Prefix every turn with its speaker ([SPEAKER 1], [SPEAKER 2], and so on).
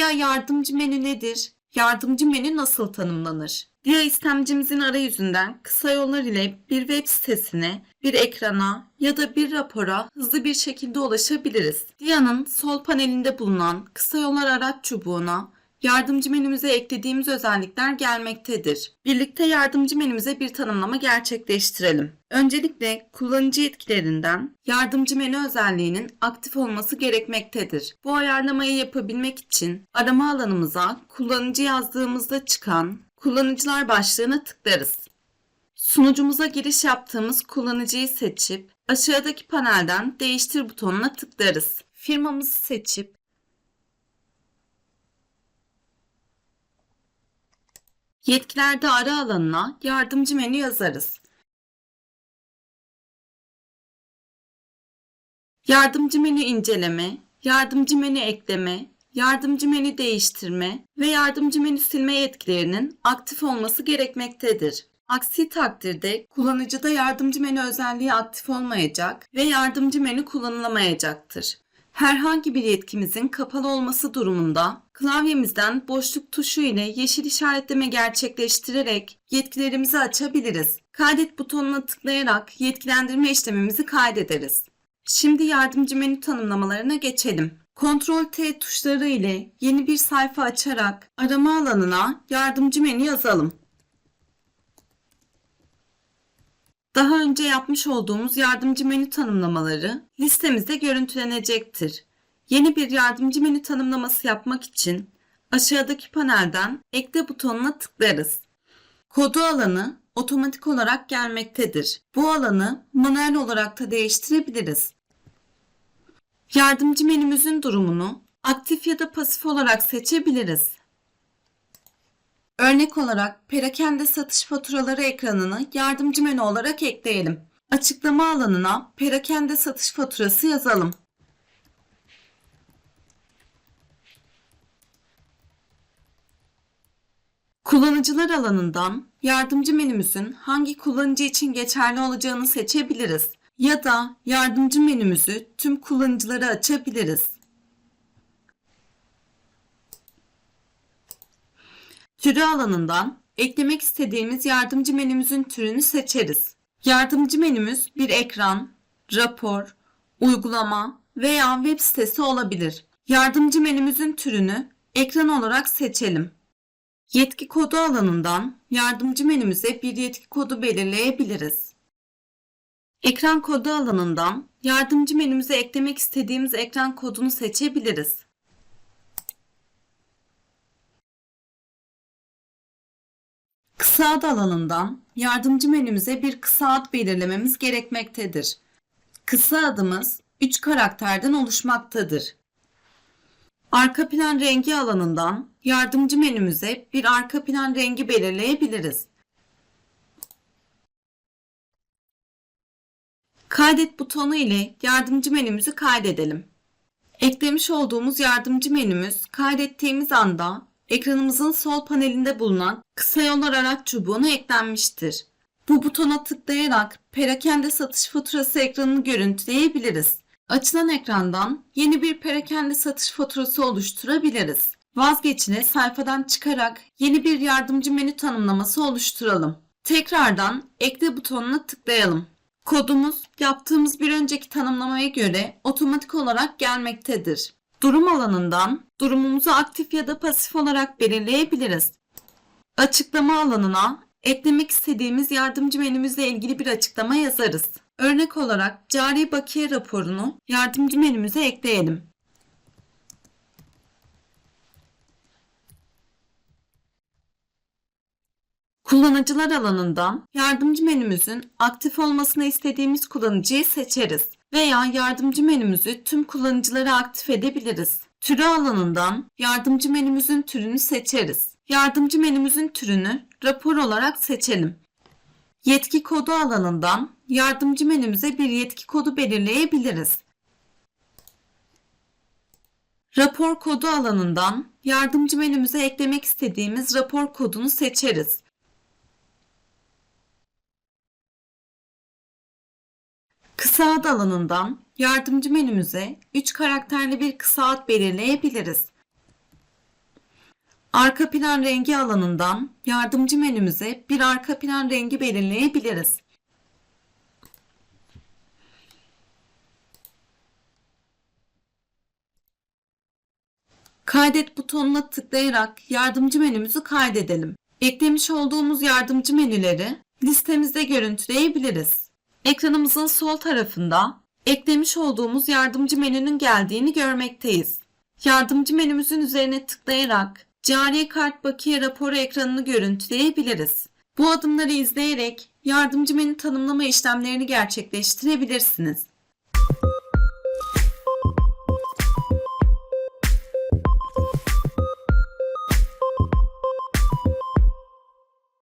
[SPEAKER 1] Dia yardımcı menü nedir? Yardımcı menü nasıl tanımlanır? Dia istemcimizin arayüzünden kısa yollar ile bir web sitesine, bir ekrana ya da bir rapora hızlı bir şekilde ulaşabiliriz. Dia'nın sol panelinde bulunan kısa yollar araç çubuğuna yardımcı menümüze eklediğimiz özellikler gelmektedir. Birlikte yardımcı menümüze bir tanımlama gerçekleştirelim. Öncelikle kullanıcı yetkilerinden yardımcı menü özelliğinin aktif olması gerekmektedir. Bu ayarlamayı yapabilmek için arama alanımıza kullanıcı yazdığımızda çıkan kullanıcılar başlığına tıklarız. Sunucumuza giriş yaptığımız kullanıcıyı seçip aşağıdaki panelden değiştir butonuna tıklarız. Firmamızı seçip Yetkilerde ara alanına yardımcı menü yazarız. Yardımcı menü inceleme, yardımcı menü ekleme, yardımcı menü değiştirme ve yardımcı menü silme yetkilerinin aktif olması gerekmektedir. Aksi takdirde kullanıcıda yardımcı menü özelliği aktif olmayacak ve yardımcı menü kullanılamayacaktır. Herhangi bir yetkimizin kapalı olması durumunda klavyemizden boşluk tuşu ile yeşil işaretleme gerçekleştirerek yetkilerimizi açabiliriz. Kaydet butonuna tıklayarak yetkilendirme işlemimizi kaydederiz. Şimdi yardımcı menü tanımlamalarına geçelim. Ctrl T tuşları ile yeni bir sayfa açarak arama alanına yardımcı menü yazalım. Daha önce yapmış olduğumuz yardımcı menü tanımlamaları listemizde görüntülenecektir. Yeni bir yardımcı menü tanımlaması yapmak için aşağıdaki panelden ekle butonuna tıklarız. Kodu alanı otomatik olarak gelmektedir. Bu alanı manuel olarak da değiştirebiliriz. Yardımcı menümüzün durumunu aktif ya da pasif olarak seçebiliriz. Örnek olarak perakende satış faturaları ekranını yardımcı menü olarak ekleyelim. Açıklama alanına perakende satış faturası yazalım. Kullanıcılar alanından yardımcı menümüzün hangi kullanıcı için geçerli olacağını seçebiliriz ya da yardımcı menümüzü tüm kullanıcılara açabiliriz. Türü alanından eklemek istediğimiz yardımcı menümüzün türünü seçeriz. Yardımcı menümüz bir ekran, rapor, uygulama veya web sitesi olabilir. Yardımcı menümüzün türünü ekran olarak seçelim. Yetki kodu alanından yardımcı menümüze bir yetki kodu belirleyebiliriz. Ekran kodu alanından yardımcı menümüze eklemek istediğimiz ekran kodunu seçebiliriz. Kısa ad alanından yardımcı menümüze bir kısa ad belirlememiz gerekmektedir. Kısa adımız 3 karakterden oluşmaktadır. Arka plan rengi alanından yardımcı menümüze bir arka plan rengi belirleyebiliriz. Kaydet butonu ile yardımcı menümüzü kaydedelim. Eklemiş olduğumuz yardımcı menümüz kaydettiğimiz anda ekranımızın sol panelinde bulunan kısa yollar araç çubuğuna eklenmiştir. Bu butona tıklayarak perakende satış faturası ekranını görüntüleyebiliriz. Açılan ekrandan yeni bir perakende satış faturası oluşturabiliriz. Vazgeçine sayfadan çıkarak yeni bir yardımcı menü tanımlaması oluşturalım. Tekrardan ekle butonuna tıklayalım. Kodumuz yaptığımız bir önceki tanımlamaya göre otomatik olarak gelmektedir. Durum alanından durumumuzu aktif ya da pasif olarak belirleyebiliriz. Açıklama alanına eklemek istediğimiz yardımcı menümüzle ilgili bir açıklama yazarız. Örnek olarak cari bakiye raporunu yardımcı menümüze ekleyelim. Kullanıcılar alanından yardımcı menümüzün aktif olmasını istediğimiz kullanıcıyı seçeriz veya yardımcı menümüzü tüm kullanıcılara aktif edebiliriz. Türü alanından yardımcı menümüzün türünü seçeriz. Yardımcı menümüzün türünü rapor olarak seçelim. Yetki kodu alanından yardımcı menümüze bir yetki kodu belirleyebiliriz. Rapor kodu alanından yardımcı menümüze eklemek istediğimiz rapor kodunu seçeriz. Kısa ad alanından yardımcı menümüze 3 karakterli bir kısa ad belirleyebiliriz. Arka plan rengi alanından yardımcı menümüze bir arka plan rengi belirleyebiliriz. Kaydet butonuna tıklayarak yardımcı menümüzü kaydedelim. Eklemiş olduğumuz yardımcı menüleri listemizde görüntüleyebiliriz. Ekranımızın sol tarafında eklemiş olduğumuz yardımcı menünün geldiğini görmekteyiz. Yardımcı menümüzün üzerine tıklayarak cari kart bakiye raporu ekranını görüntüleyebiliriz. Bu adımları izleyerek yardımcı menü tanımlama işlemlerini gerçekleştirebilirsiniz.